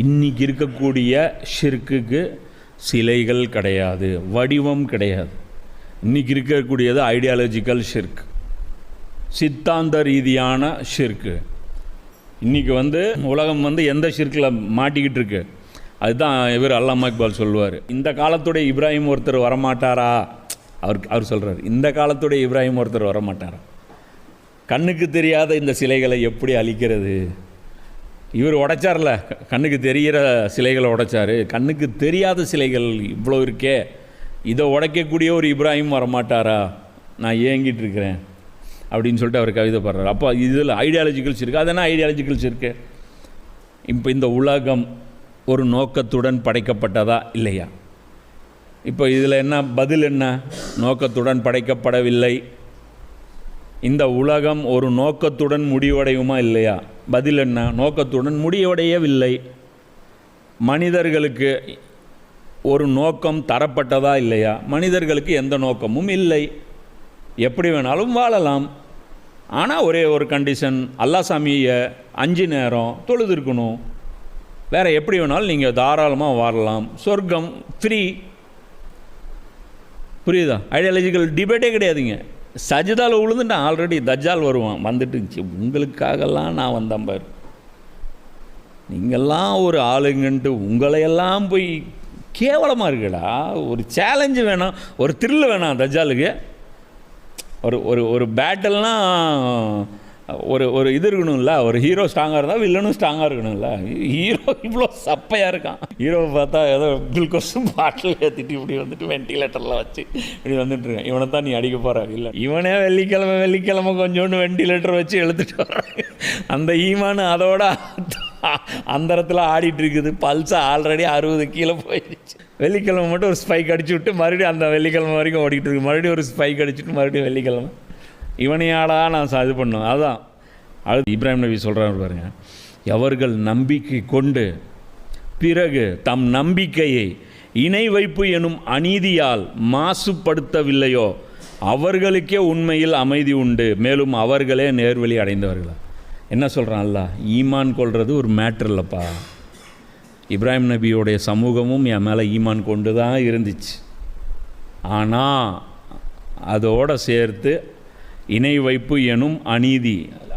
இன்னைக்கு இருக்கக்கூடிய ஷிர்க்குக்கு சிலைகள் கிடையாது வடிவம் கிடையாது. இன்னைக்கு இருக்கக்கூடியது ஐடியாலஜிக்கல் ஷிர்க் சித்தாந்த ரீதியான ஷிர்க்கு இன்றைக்கி வந்து உலகம் வந்து எந்த ஷிர்க்கில் மாட்டிக்கிட்டு இருக்கு? அதுதான் இவர் அல்லாமா இக்பால் சொல்லுவார். இந்த காலத்துடைய இப்ராஹிம் ஒருத்தர் வரமாட்டாரா? அவர் அவர் சொல்கிறார் இந்த காலத்துடைய இப்ராஹிம் ஒருத்தர் வரமாட்டாரா? கண்ணுக்கு தெரியாத இந்த சிலைகளை எப்படி அழிக்கிறது? இவர் உடைச்சார்ல. கண்ணுக்கு தெரிகிற சிலைகளை உடைச்சார். கண்ணுக்கு தெரியாத சிலைகள் இவ்வளோ இருக்கே. இதை உடைக்கக்கூடிய ஒரு இப்ராஹிம் வரமாட்டாரா? நான் ஏங்கிட்டு இருக்கிறேன். அப்படின்னு சொல்லிட்டு அவர் கவிதை பாடுறாரு. அப்போ இதில் ஐடியாலஜிக்கல்ஸ் இருக்குது அது என்ன ஐடியாலஜிக்கல்ஸ் இருக்கு இப்போ இந்த உலகம் ஒரு நோக்கத்துடன் படைக்கப்பட்டதா இல்லையா? இப்போ இதில் என்ன பதில் என்ன? நோக்கத்துடன் படைக்கப்படவில்லை. இந்த உலகம் ஒரு நோக்கத்துடன் முடிவடையுமா இல்லையா? பதில் என்ன? நோக்கத்துடன் முடிவடையவில்லை. மனிதர்களுக்கு ஒரு நோக்கம் தரப்பட்டதா இல்லையா? மனிதர்களுக்கு எந்த நோக்கமும் இல்லை. எப்படி வேணாலும் வாழலாம். ஆனால் ஒரே ஒரு கண்டிஷன் அல்லா சாமியை அஞ்சு நேரம் தொழுது இருக்கணும் வேறு எப்படி வேணாலும் நீங்கள் தாராளமாக வாழலாம். சொர்க்கம் ஃப்ரீ புரியுதா? ஐடியாலஜிக்கல் டிபேட்டே கிடையாதுங்க. சஜிதாவில் விழுந்துட்டான் ஆல்ரெடி தஜால் வருவான். வந்துட்டு உங்களுக்காகலாம் நான் வந்தேன் பாரு. நீங்கள்லாம் ஒரு ஆளுங்கன்ட்டு உங்களையெல்லாம் போய் கேவலமாக இருக்குடா. ஒரு சேலஞ்சு வேணாம். ஒரு த்ரில் வேணாம் தஜ்ஜாலுக்கு. ஒரு ஒரு ஒரு பேட்டல்னால் ஒரு ஒரு இது இருக்கணும்ல. ஒரு ஹீரோ ஸ்ட்ராங்காக இருந்தால் வில்லனும் ஸ்ட்ராங்காக இருக்கணும்ல. ஹீரோ இவ்வளோ சப்பையாக இருக்கான். ஹீரோவை பார்த்தா ஏதோ குளுக்கோஸும் பாட்டில் ஏற்றிட்டு இப்படி வந்துட்டு வெண்டிலேட்டரில் வச்சு இப்படி வந்துட்டு இருக்கேன். இவனை தான் நீ அடிக்க போகிற இல்லை இவனே வெள்ளிக்கிழமை வெள்ளிக்கிழமை கொஞ்சோண்டு வெண்டிலேட்டர் வச்சு எழுத்துட்டு வர்றான். அந்த ஈமான் அதோட அந்தரத்தில் ஆடிட்டு இருக்குது. பல்சா ஆல்ரெடி அறுபது கீழே போயிடுச்சு வெள்ளிக்கிழமை மட்டும் ஒரு ஸ்பைக் அடிச்சு விட்டு மறுபடியும் அந்த வெள்ளிக்கிழமை வரைக்கும் ஓடிக்கிட்டு இருக்கு. மறுபடியும் ஒரு ஸ்பைக் அடிச்சுட்டு மறுபடியும் வெள்ளிக்கிழமை. இவனையாடா நான் இது பண்ணுவேன். அதுதான் அழுது இப்ராஹிம் நபி சொல்கிறாரு பாருங்க. எவர்கள் நம்பிக்கை கொண்டு பிறகு தம் நம்பிக்கையை இணை வைப்பு எனும் அநீதியால் மாசுபடுத்தவில்லையோ அவர்களுக்கே உண்மையில் அமைதி உண்டு. மேலும் அவர்களே நேர்வழி அடைந்தவர்களா? என்ன சொல்கிறான் அல்லாஹ்? ஈமான் கொள்வது ஒரு மேட்ரு இல்லைப்பா. இப்ராஹிம் நபியோடைய சமூகமும் என் மேலே ஈமான் கொண்டு தான் இருந்துச்சு. ஆனால் அதோட சேர்த்து இணை வைப்பு எனும் அநீதி.